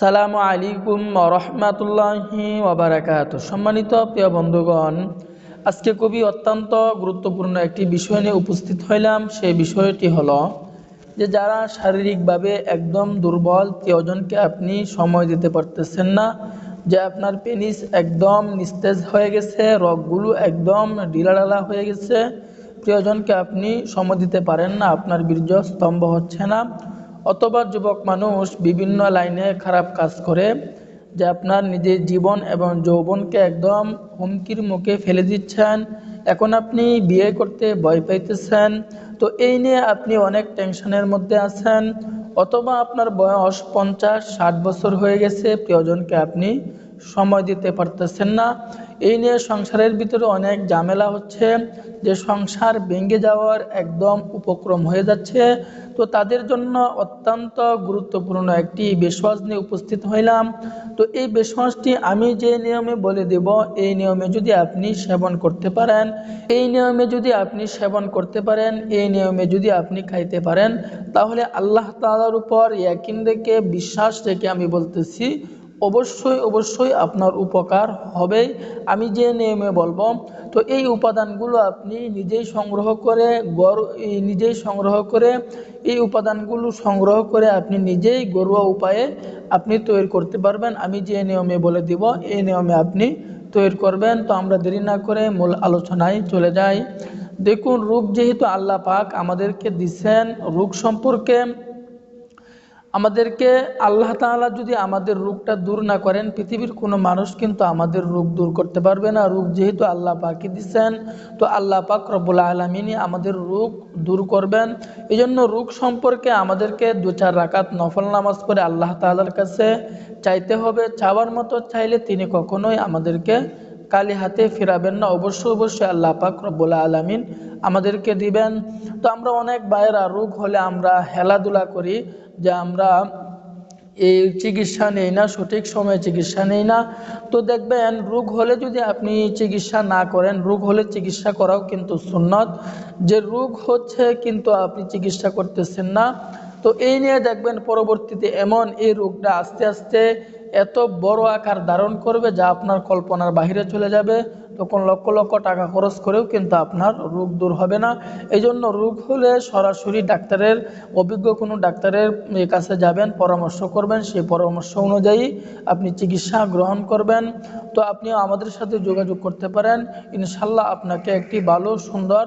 সালামু আলাইকুম রহমাতুল্লাহি ওবারাকাত সম্মানিত প্রিয় বন্ধুগণ, আজকে খুবই অত্যন্ত গুরুত্বপূর্ণ একটি বিষয় নিয়ে উপস্থিত হইলাম। সেই বিষয়টি হলো যে যারা শারীরিকভাবে একদম দুর্বল প্রিয়জনকে আপনি সময় দিতে পারতেছেন না, যে আপনার পেনিস একদম নিস্তেজ হয়ে গেছে, রগগুলো একদম ঢিলাঢালা হয়ে গেছে, প্রিয়জনকে আপনি সময় দিতে পারেন না, আপনার বীর্য স্তম্ভ হচ্ছে না। অথবা যুবক মানুষ বিভিন্ন লাইনে খারাপ কাজ করে, যে আপনার নিজের জীবন এবং যৌবনকে একদম হুমকির মুখে ফেলে দিচ্ছেন, এখন আপনি বিয়ে করতে ভয় পাইতেছেন, তো এই নিয়ে আপনি অনেক টেনশনের মধ্যে আছেন, অথবা আপনার বয়স পঞ্চাশ, ষাট বছর হয়ে গেছে, প্রিয়জনকে আপনি সময় দিতে পারতেছেন না। এই নিয়ে সংসারের ভিতরে অনেক ঝামেলা হচ্ছে। যে সংসার ভেঙে যাওয়ার একদম উপক্রম হয়ে যাচ্ছে। তো তাদের জন্য অত্যন্ত গুরুত্বপূর্ণ একটি বিশ্বাস নিয়ে উপস্থিত হইলাম। তো এই বিশ্বাসটি আমি যে নিয়মে বলে দেব, এই নিয়মে যদি আপনি সেবন করতে পারেন, এই নিয়মে যদি আপনি সেবন করতে পারেন, এই নিয়মে যদি আপনি খাইতে পারেন, তাহলে আল্লাহ তালার উপর ইয়াকিন রেখে, বিশ্বাস রেখে আমি বলতেছি অবশ্যই অবশ্যই আপনার উপকার হবে আমি যে নিয়মে বলব, তো এই উপাদানগুলো আপনি নিজেই সংগ্রহ করে গর নিজেই সংগ্রহ করে, এই উপাদানগুলো সংগ্রহ করে আপনি নিজেই ঘরোয়া উপায়ে আপনি তৈরি করতে পারবেন। আমি যে নিয়মে বলে দিব, এই নিয়মে আপনি তৈরি করবেন। তো আমরা দেরি না করে মূল আলোচনায় চলে যাই। দেখুন, রোগ যেহেতু আল্লাহ পাক আমাদেরকে দিচ্ছেন, রোগ সম্পর্কে আমাদেরকে আল্লাহ তাআলা যদি আমাদের রোগটা দূর না করেন, পৃথিবীর কোনো মানুষ কিন্তু আমাদের রোগ দূর করতে পারবে না। রোগ যেহেতু আল্লাহ পাকই দিচ্ছেন, তো আল্লাহ পাক রব্বুল আলমিনই আমাদের রোগ দূর করবেন। এই জন্য রোগ সম্পর্কে আমাদেরকে দু চার রাকাত নফল নামাজ পড়ে আল্লাহ তাআলার কাছে চাইতে হবে। চাওয়ার মতো চাইলে তিনি কখনোই আমাদেরকে কালি হাতে ফেরাবেন না। অবশ্যই অবশ্যই আল্লাহ পাক রব্বুল আলমিন আমাদেরকে দিবেন। তো আমরা অনেক বাইরা রোগ হলে আমরা হেলাধুলা করি। যে আমরা এই চিকিৎসা নেই না, সঠিক সময়ে চিকিৎসা নেই না। তো দেখবেন, রোগ হলে যদি আপনি চিকিৎসা না করেন, রোগ হলে চিকিৎসা করাও কিন্তু সুন্নত। যে রোগ হচ্ছে কিন্তু আপনি চিকিৎসা করতেছেন না। তো এই নিয়ে দেখবেন পরবর্তীতে এমন এই রোগটা আস্তে আস্তে এত বড় আকার ধারণ করবে যা আপনার কল্পনার বাহিরে চলে যাবে। তখন লক্ষ লক্ষ টাকা খরচ করেও কিন্তু আপনার রোগ দূর হবে না। এই জন্য রোগ হলে সরাসরি ডাক্তারের, অভিজ্ঞ কোনো ডাক্তারের কাছে যাবেন, পরামর্শ করবেন। সেই পরামর্শ অনুযায়ী আপনি চিকিৎসা গ্রহণ করবেন। তো আপনিও আমাদের সাথে যোগাযোগ করতে পারেন। ইনশাল্লাহ আপনাকে একটি ভালো, সুন্দর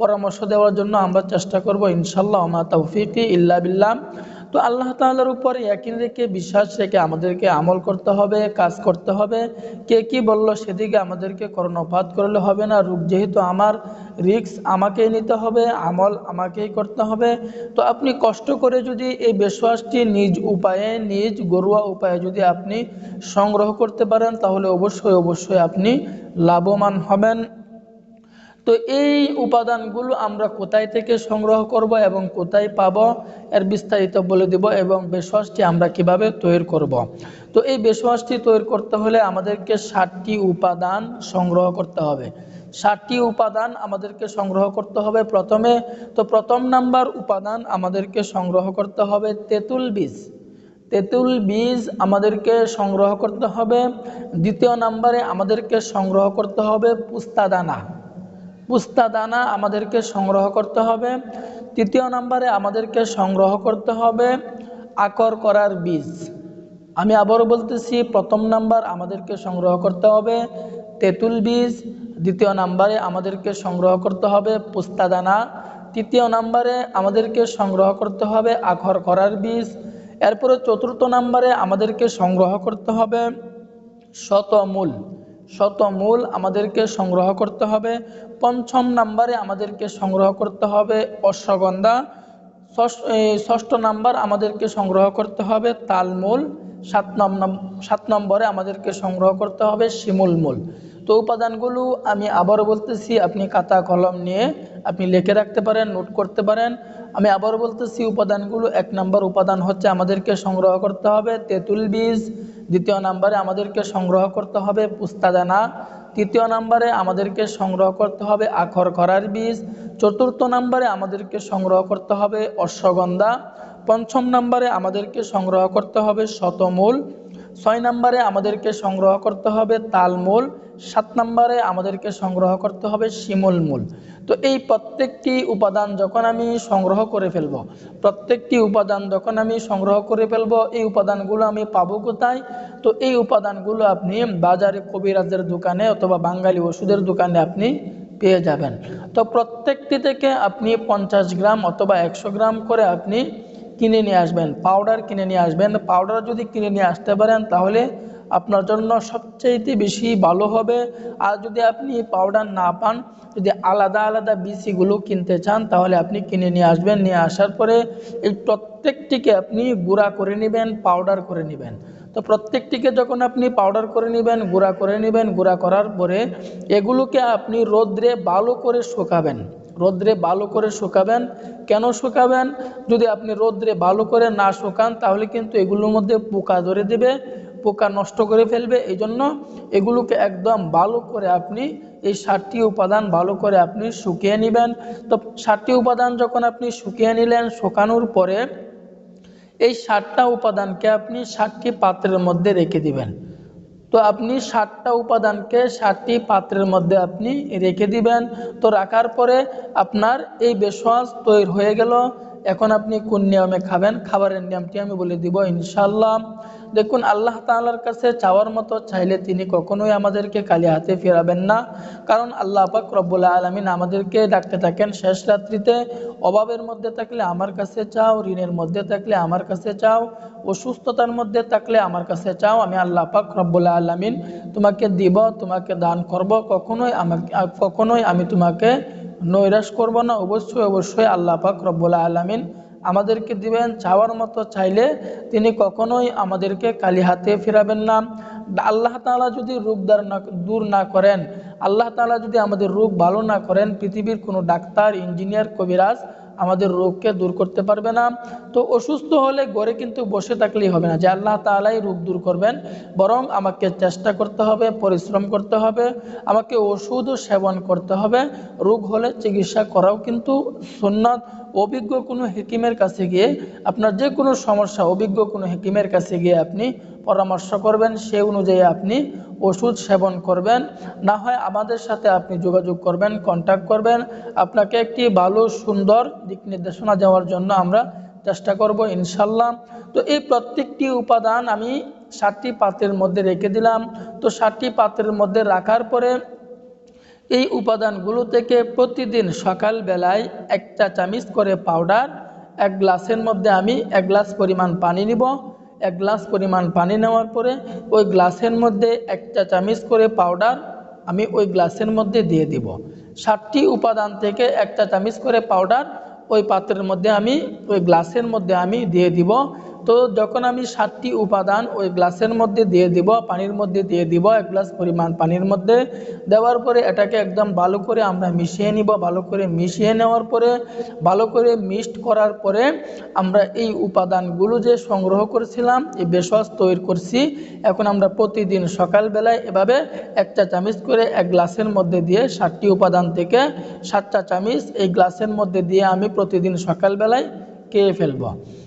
পরামর্শ দেওয়ার জন্য আমরা চেষ্টা করব। ইনশাল্লাহ আমা তৌফিকি ইল্লা বিল্লাম তো আল্লাহ তাআলার উপর একই রেখে বিশ্বাস রেখে আমাদেরকে আমল করতে হবে, কাজ করতে হবে। কে কি বলল সেদিকে আমাদেরকে কর্ণপাত করলে হবে না। রূপ যেহেতু আমার রিক্স আমাকেই নিতে হবে, আমল আমাকেই করতে হবে। তো আপনি কষ্ট করে যদি এই বিশ্বাসটি নিজ উপায়ে, নিজ গরুয়া উপায়ে যদি আপনি সংগ্রহ করতে পারেন, তাহলে অবশ্যই অবশ্যই আপনি লাভবান হবেন। তো এই উপাদানগুলো আমরা কোথায় থেকে সংগ্রহ করব এবং কোথায় পাব এর বিস্তারিত বলে দেব এবং বেশওয়াসটি আমরা কীভাবে তৈরি করব। তো এই বেশওয়াসটি তৈরি করতে হলে আমাদেরকে ষাটটি উপাদান সংগ্রহ করতে হবে। ষাটটি উপাদান আমাদেরকে সংগ্রহ করতে হবে প্রথমে, তো প্রথম নাম্বার উপাদান আমাদেরকে সংগ্রহ করতে হবে তেঁতুল বীজ। তেঁতুল বীজ আমাদেরকে সংগ্রহ করতে হবে। দ্বিতীয় নাম্বারে আমাদেরকে সংগ্রহ করতে হবে পুস্তাদানা। পুস্তা দানা আমাদেরকে সংগ্রহ করতে হবে। তৃতীয় নম্বরে আমাদেরকে সংগ্রহ করতে হবে আকর করার বীজ। আমি আবারও বলতেছি, প্রথম নাম্বার আমাদেরকে সংগ্রহ করতে হবে তেঁতুল বীজ, দ্বিতীয় নাম্বারে আমাদেরকে সংগ্রহ করতে হবে পুস্তাদানা তৃতীয় নাম্বারে আমাদেরকে সংগ্রহ করতে হবে আখর করার বীজ, এরপরে চতুর্থ নাম্বারে আমাদেরকে সংগ্রহ করতে হবে শতমূল। শতমূল আমাদেরকে সংগ্রহ করতে হবে। পঞ্চম নাম্বারে আমাদেরকে সংগ্রহ করতে হবে অশ্বগন্ধা। ষষ্ঠ নাম্বার আমাদেরকে সংগ্রহ করতে হবে তালমূল। সাত নম্বর সাত নম্বরে আমাদেরকে সংগ্রহ করতে হবে শিমুল মূল তো উপাদানগুলো আমি আবারও বলতেছি, আপনি খাতা, কলম নিয়ে আপনি লিখে রাখতে পারেন, নোট করতে পারেন। আমি আবারও বলতেছি, উপাদানগুলো এক নম্বর উপাদান হচ্ছে আমাদেরকে সংগ্রহ করতে হবে, তেঁতুল বীজ। দ্বিতীয় নাম্বারে আমাদেরকে সংগ্রহ করতে হবে পুস্তাদানা। তৃতীয় নাম্বারে আমাদেরকে সংগ্রহ করতে হবে আখর খরার বীজ। চতুর্থ নাম্বারে আমাদেরকে সংগ্রহ করতে হবে অশ্বগন্ধা। পঞ্চম নম্বরে আমাদেরকে সংগ্রহ করতে হবে শতমূল। ছয় নম্বরে আমাদেরকে সংগ্রহ করতে হবে তালমূল। সাত নম্বরে আমাদেরকে সংগ্রহ করতে হবে শিমুল মূল। তো এই প্রত্যেকটি উপাদান যখন আমি সংগ্রহ করে ফেলব, প্রত্যেকটি উপাদান যখন আমি সংগ্রহ করে ফেলব, এই উপাদানগুলো আমি পাবো কোথায়? তো এই উপাদানগুলো আপনি বাজারে কবিরাজের দোকানে অথবা বাঙালি ওষুধের দোকানে আপনি পেয়ে যাবেন। তো প্রত্যেকটি থেকে আপনি পঞ্চাশ গ্রাম অথবা একশো গ্রাম করে আপনি কিনে নিয়ে আসবেন, পাউডার কিনে নিয়ে আসবেন। পাউডার যদি কিনে নিয়ে আসতে পারেন, তাহলে আপনার জন্য সবচাইতে বেশি ভালো হবে। আর যদি আপনি পাউডার না পান, যদি আলাদা আলাদা বিচিগুলো কিনতে চান, তাহলে আপনি কিনে নিয়ে আসবেন। নিয়ে আসার পরে এই প্রত্যেকটিকে আপনি গুঁড়া করে নেবেন পাউডার করে নেবেন। তো প্রত্যেকটিকে যখন আপনি পাউডার করে নেবেন, গুঁড়া করে নেবেন, গুঁড়া করার পরে এগুলোকে আপনি রোদ্রে ভালো করে শুকাবেন। রোদ্রে ভালো করে শুকাবেন। কেন শুকাবেন? যদি আপনি রোদ্রে ভালো করে না শুকান, তাহলে কিন্তু এগুলোর মধ্যে পোকা ধরে দেবে। পোকা নষ্ট করে ফেলবে এই জন্য এগুলোকে একদম ভালো করে আপনি এই ষাটটি উপাদান ভালো করে আপনি শুকিয়ে নেবেন। তো ষাটটি উপাদান যখন আপনি শুকিয়ে নিলেন, শুকানোর পরে এই ষাটটা উপাদানকে আপনি ষাটটি পাত্রের মধ্যে রেখে দিবেন। তো আপনি ষাটটা উপাদানকে ষাটটি পাত্রের মধ্যে আপনি রেখে দিবেন। তো রাখার পরে আপনার এই বেশওয়াজ তৈরি হয়ে গেল। এখন আপনি কোন নিয়মে খাবেন? খাবারের নিয়মটি আমি বলে দিব ইনশাল্লাহ দেখুন, আল্লাহ তাআলার কাছে চাওয়ার মতো চাইলে তিনি কখনোই আমাদেরকে কালি হাতে ফেরাবেন না। কারণ আল্লাহ পাক রব্বুল আলমিন আমাদেরকে ডাকতে থাকেন শেষ রাত্রিতে। অভাবের মধ্যে থাকলে আমার কাছে চাও, ঋণের মধ্যে থাকলে আমার কাছে চাও, অসুস্থতার মধ্যে থাকলে আমার কাছে চাও। আমি আল্লাহ পাক রব্বুল আলমিন তোমাকে দিব, তোমাকে দান করব। কখনোই আমাকে, কখনোই আমি তোমাকে নৈরাশ করব না, অবশ্যই অবশ্যই আল্লাহ পাক রব্বুল আলমিন আমাদেরকে দিবেন। চাওয়ার মতো চাইলে তিনি কখনোই আমাদেরকে কালি হাতে ফেরাবেন না। আল্লাহ তালা যদি দার না, দূর না করেন, আল্লাহ তালা যদি আমাদের রোগ ভালো না করেন, পৃথিবীর কোনো ডাক্তার, ইঞ্জিনিয়ার, কবিরাজ আমাদের রোগকে দূর করতে পারবে না। তো অসুস্থ হলে গড়ে কিন্তু বসে থাকলেই হবে না। যে আল্লাহ তালাই রোগ দূর করবেন, বরং আমাকে চেষ্টা করতে হবে, পরিশ্রম করতে হবে, আমাকে ওষুধও সেবন করতে হবে। রোগ হলে চিকিৎসা করাও কিন্তু সুন্নত। অভিজ্ঞ কোনো হেকিমের কাছে গিয়ে আপনার যে কোনো সমস্যা, অভিজ্ঞ কোনো হেকিমের কাছে গিয়ে আপনি পরামর্শ করবেন, সে অনুযায়ী আপনি ওষুধ সেবন করবেন। না হয় আমাদের সাথে আপনি যোগাযোগ করবেন কন্ট্যাক্ট করবেন। আপনাকে একটি ভালো, সুন্দর দিক নির্দেশনা দেওয়ার জন্য আমরা চেষ্টা করব ইনশাল্লাহ। তো এই প্রত্যেকটি উপাদান আমি ষাটটি পাত্রের মধ্যে রেখে দিলাম। তো ষাটটি পাত্রের মধ্যে রাখার পরে এই উপাদানগুলো থেকে প্রতিদিন সকাল বেলায় এক চা চামিচ করে পাউডার এক গ্লাসের মধ্যে আমি এক গ্লাস পরিমাণ পানি নিব। এক গ্লাস পরিমাণ পানি নেওয়ার পরে ওই গ্লাসের মধ্যে এক চা চামিচ করে পাউডার আমি ওই গ্লাসের মধ্যে দিয়ে দিব। ষাটটি উপাদান থেকে এক চা চামিচ করে পাউডার ওই পাত্রের মধ্যে আমি, ওই গ্লাসের মধ্যে আমি দিয়ে দিব। তো যখন আমি সাতটি উপাদান ওই গ্লাসের মধ্যে দিয়ে দিব, পানির মধ্যে দিয়ে দিব, এক গ্লাস পরিমাণ পানির মধ্যে দেওয়ার পরে এটাকে একদম ভালো করে আমরা মিশিয়ে নিব, ভালো করে মিশিয়ে নেওয়ার পরে, ভালো করে মিক্সড করার পরে আমরা এই উপাদানগুলো যে সংগ্রহ করেছিলাম, এই বেশস তৈরি করছি, এখন আমরা প্রতিদিন সকালবেলায় এভাবে একটা চামিচ করে এক গ্লাসের মধ্যে দিয়ে সাতটি উপাদান থেকে সাতটা চামিচ এই গ্লাসের মধ্যে দিয়ে আমি প্রতিদিন সকালবেলায় খেয়ে ফেলব।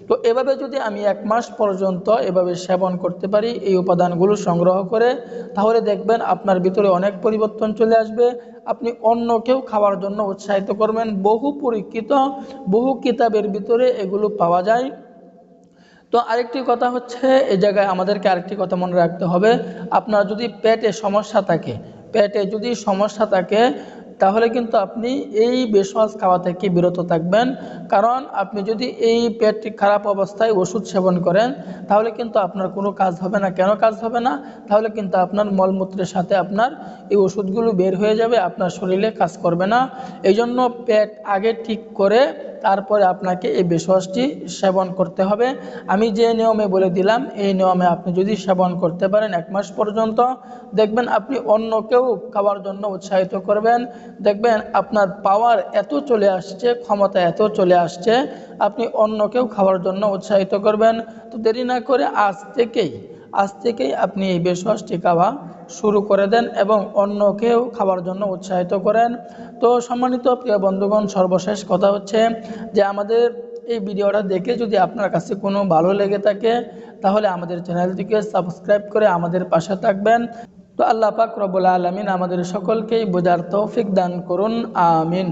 তো এভাবে যদি আমি এক মাস পর্যন্ত এভাবে সেবন করতে পারি, এই উপাদানগুলো সংগ্রহ করে, তাহলে দেখবেন আপনার ভিতরে অনেক পরিবর্তন চলে আসবে। আপনি অন্যকেও খাওয়ার জন্য উৎসাহিত করবেন। বহু পরীক্ষিত, বহু কিতাবের ভিতরে এগুলো পাওয়া যায়। তো আরেকটি কথা হচ্ছে এই জায়গায় আমাদেরকে আরেকটি কথা মনে রাখতে হবে। আপনার যদি পেটে সমস্যা থাকে, পেটে যদি সমস্যা থাকে তাহলে কিন্তু আপনি এই বেশমাস খাওয়া থেকে বিরত থাকবেন। কারণ আপনি যদি এই পেট খারাপ অবস্থায় ওষুধ সেবন করেন, তাহলে কিন্তু আপনার কোনো কাজ হবে না। কেন কাজ হবে না? তাহলে কিন্তু আপনার মলমূত্রের সাথে আপনার এই ওষুধগুলো বের হয়ে যাবে, আপনার শরীরে কাজ করবে না। এই জন্য পেট আগে ঠিক করে তারপরে আপনাকে এই বেশওয়াজটি সেবন করতে হবে। আমি যে নিয়মে বলে দিলাম, এই নিয়মে আপনি যদি সেবন করতে পারেন এক মাস পর্যন্ত, দেখবেন আপনি অন্যকেও খাওয়ার জন্য উৎসাহিত করবেন। দেখবেন আপনার পাওয়ার এত চলে আসছে, ক্ষমতা এত চলে আসছে, আপনি অন্যকেও খাওয়ার জন্য উৎসাহিত করবেন। তো দেরি না করে আজ থেকেই আজ থেকেই আপনি এই বেশওয়াজটি খাওয়া শুরু করে দেন এবং অন্যকেও খাওয়ার জন্য উৎসাহিত করেন। তো সম্মানিত প্রিয় বন্ধুগণ, সর্বশেষ কথা হচ্ছে যে আমাদের এই ভিডিওটা দেখে যদি আপনার কাছে কোনো ভালো লেগে থাকে, তাহলে আমাদের চ্যানেলটিকে সাবস্ক্রাইব করে আমাদের পাশে থাকবেন। তো আল্লাহ পাক রব্বুল আলমিন আমাদের সকলকেই বোঝার তৌফিক দান করুন, আমিন।